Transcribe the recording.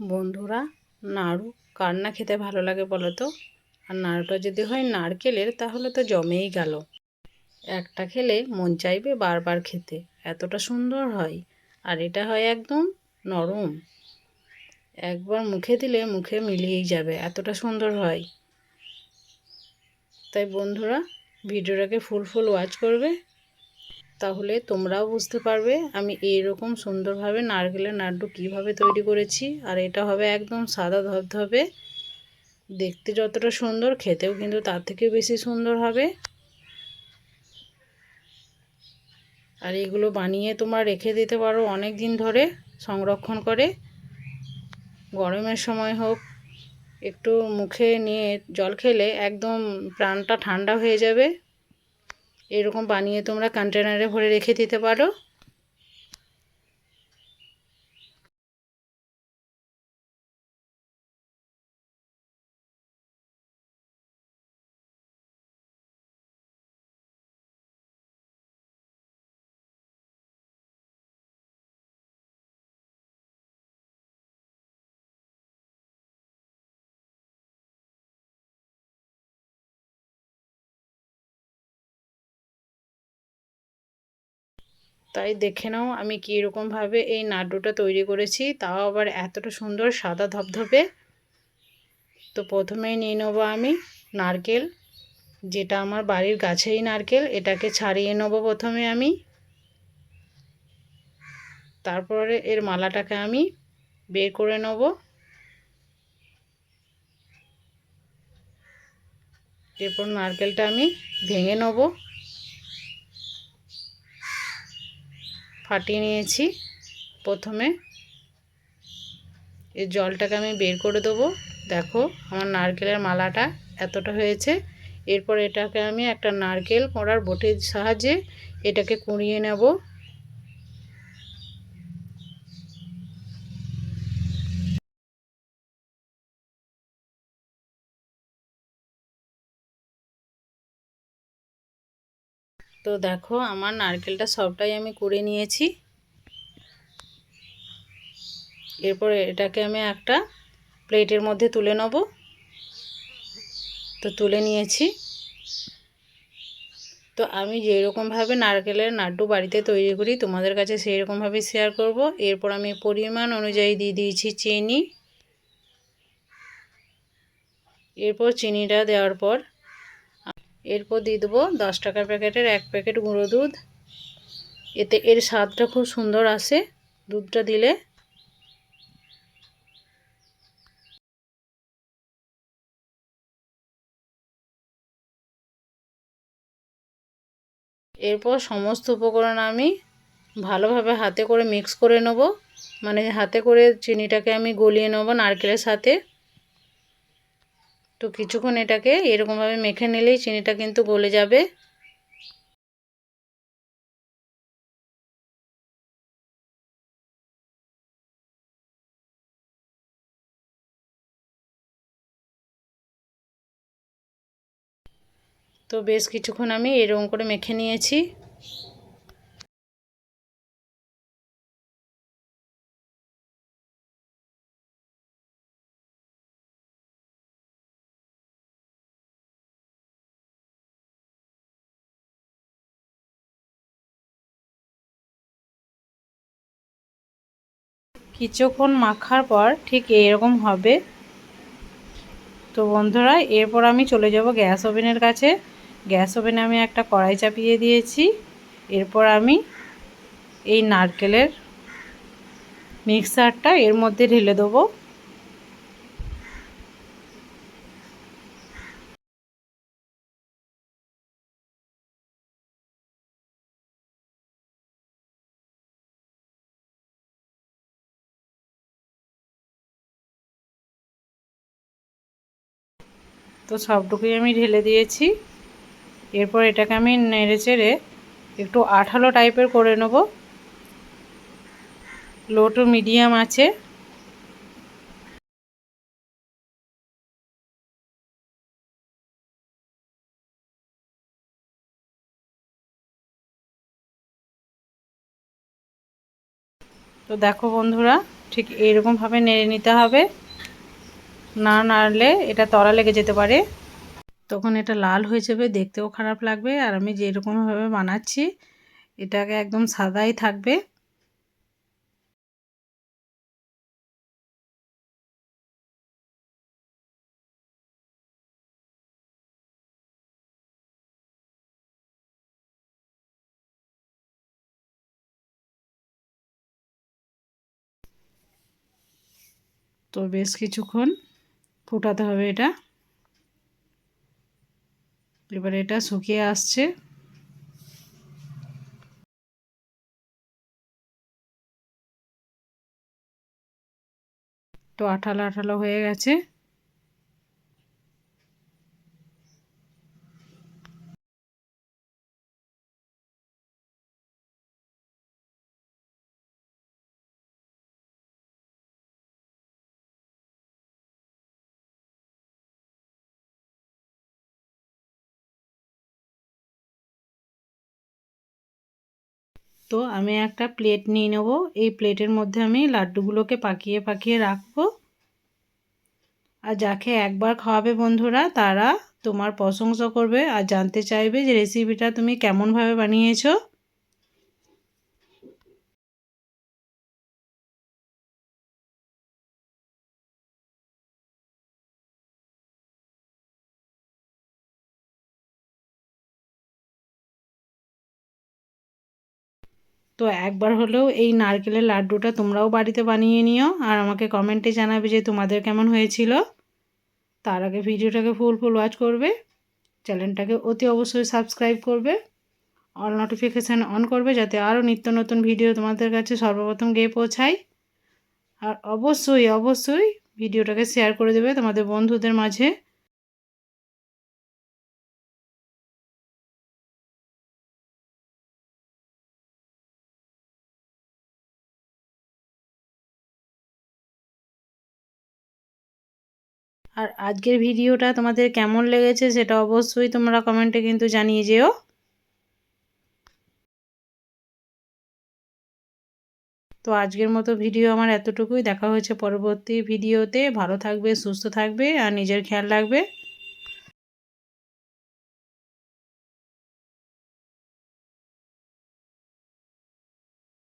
বন্ধুরা, নাড়ু কার না খেতে ভালো লাগে বলো তো আর নাড়ুটা যদি হয় নারকেলের, তাহলে তো জমেই গেল। একটা খেলে মন চাইবে বারবার খেতে, এতটা সুন্দর হয়। আর এটা হয় একদম নরম। একবার মুখে দিলে মুখে মিলিয়েই যাবে, এতটা সুন্দর হয়। তাই বন্ধুরা, ভিডিওটাকে ফুল ফুল ওয়াচ করবে। তাহলে তোমরাও বুঝতে পারবে আমি এইরকম সুন্দরভাবে নারকেলের নাড়ু কীভাবে তৈরি করেছি। আর এটা হবে একদম সাদা ধবধবে। দেখতে যতটা সুন্দর, খেতেও কিন্তু তার থেকে বেশি সুন্দর হবে। আর এগুলো বানিয়ে তোমরা রেখে দিতে পারো অনেক দিন ধরে সংরক্ষণ করে। গরমের সময় হোক, একটু মুখে নিয়ে জল খেলে একদম প্রাণটা ঠান্ডা হয়ে যাবে। এরকম বানিয়ে তোমরা কন্টেনারে ভরে রেখে দিতে পারো। তাই দেখে নাও আমি কীরকমভাবে এই নাড্ডুটা তৈরি করেছি। তাও আবার এতটা সুন্দর সাদা ধপধপে তো প্রথমেই নিয়ে নেব আমি নারকেল, যেটা আমার বাড়ির গাছেই নারকেল, এটাকে ছাড়িয়ে নেব প্রথমে আমি। তারপরে এর মালাটাকে আমি বের করে নেব। এরপর নারকেলটা আমি ভেঙে নেব। ফাটিয়ে নিয়েছি। প্রথমে এই জলটাকে আমি বের করে দেবো। দেখো, আমার নারকেলের মালাটা এতটা হয়েছে। এরপর এটাকে আমি একটা নারকেল করার বোটের সাহায্যে এটাকে কুড়িয়ে নেব। তো দেখো, আমার নারকেলটা সবটাই আমি করে নিয়েছি। এরপর এটাকে আমি একটা প্লেটের মধ্যে তুলে নেব। তো তুলে নিয়েছি। তো আমি যেরকমভাবে নারকেলের নাড্ডু বাড়িতে তৈরি করি, তোমাদের কাছে সেই রকমভাবে শেয়ার করব। এরপর আমি পরিমাণ অনুযায়ী দিয়ে দিয়েছি চিনি। এরপর চিনিটা দেওয়ার পর এরপর দিয়ে দেবো দশ টাকার প্যাকেটের এক প্যাকেট গুঁড়ো দুধ। এতে এর স্বাদটা খুব সুন্দর আসে দুধটা দিলে। এরপর সমস্ত উপকরণ আমি ভালোভাবে হাতে করে মিক্স করে নেব। মানে হাতে করে চিনিটাকে আমি গলিয়ে নেব নারকেলের সাথে। তো কিছুক্ষণ এটাকে এরকমভাবে মেখে নিলেই চিনিটা কিন্তু গলে যাবে। তো বেশ কিছুক্ষণ আমি এরকম করে মেখে নিয়েছি। কিছুক্ষণ মাখার পর ঠিক এরকম হবে। তো বন্ধুরা, এরপর আমি চলে যাব গ্যাস ওভেনের কাছে। গ্যাস ওভেনে আমি একটা কড়াই চাপিয়ে দিয়েছি। এরপর আমি এই নারকেলের মিক্সারটা এর মধ্যে ঢেলে দেবো। তো সবটুকুই আমি ঢেলে দিয়েছি। এরপর এটাকে আমি নেড়ে চেড়ে একটু আঠালো টাইপের করে নেব। লো টু মিডিয়াম আছে। তো দেখো বন্ধুরা, ঠিক এরকমভাবে নেড়ে নিতে হবে। না নাড়লে এটা তলা লেগে যেতে পারে। তখন এটা লাল হয়ে যাবে, দেখতেও খারাপ লাগবে। আর আমি যেরকমভাবে বানাচ্ছি, এটাকে একদম সাদাই থাকবে। তো বেশ কিছুক্ষণ ফোটাতে হবে এটা। এবার এটা শুকিয়ে আসছে। তো আঠালো আঠালো হয়ে গেছে। তো আমি একটা প্লেট নিয়ে নেব। এই প্লেটের মধ্যে আমি লাড্ডুগুলোকে পাকিয়ে পাকিয়ে রাখব। আর যাকে একবার খাওয়াবে বন্ধুরা, তারা তোমার প্রশংসা করবে আর জানতে চাইবে যে রেসিপিটা তুমি কেমনভাবে বানিয়েছো। তো একবার হলেও এই নারকেলের লাড্ডুটা তোমরাও বাড়িতে বানিয়ে নিও আর আমাকে কমেন্টে জানাবে যে তোমাদের কেমন হয়েছিল। তার আগে ভিডিওটাকে ফুল ফুল ওয়াচ করবে চ্যানেলটাকে অতি অবশ্যই সাবস্ক্রাইব করবে অল নোটিফিকেশান অন করবে যাতে আরও নিত্য নতুন ভিডিও তোমাদের কাছে সর্বপ্রথম গিয়ে পৌঁছায়। আর অবশ্যই অবশ্যই ভিডিওটাকে শেয়ার করে দেবে তোমাদের বন্ধুদের মাঝে। আর আজকের ভিডিওটা তোমাদের কেমন লেগেছে সেটা অবশ্যই তোমরা কমেন্টে কিন্তু জানিয়ে যেও। তো আজকের মতো ভিডিও আমার এতটুকুই। দেখা হয়েছে পরবর্তী ভিডিওতে। ভালো থাকবে, সুস্থ থাকবে আর নিজের খেয়াল রাখবে।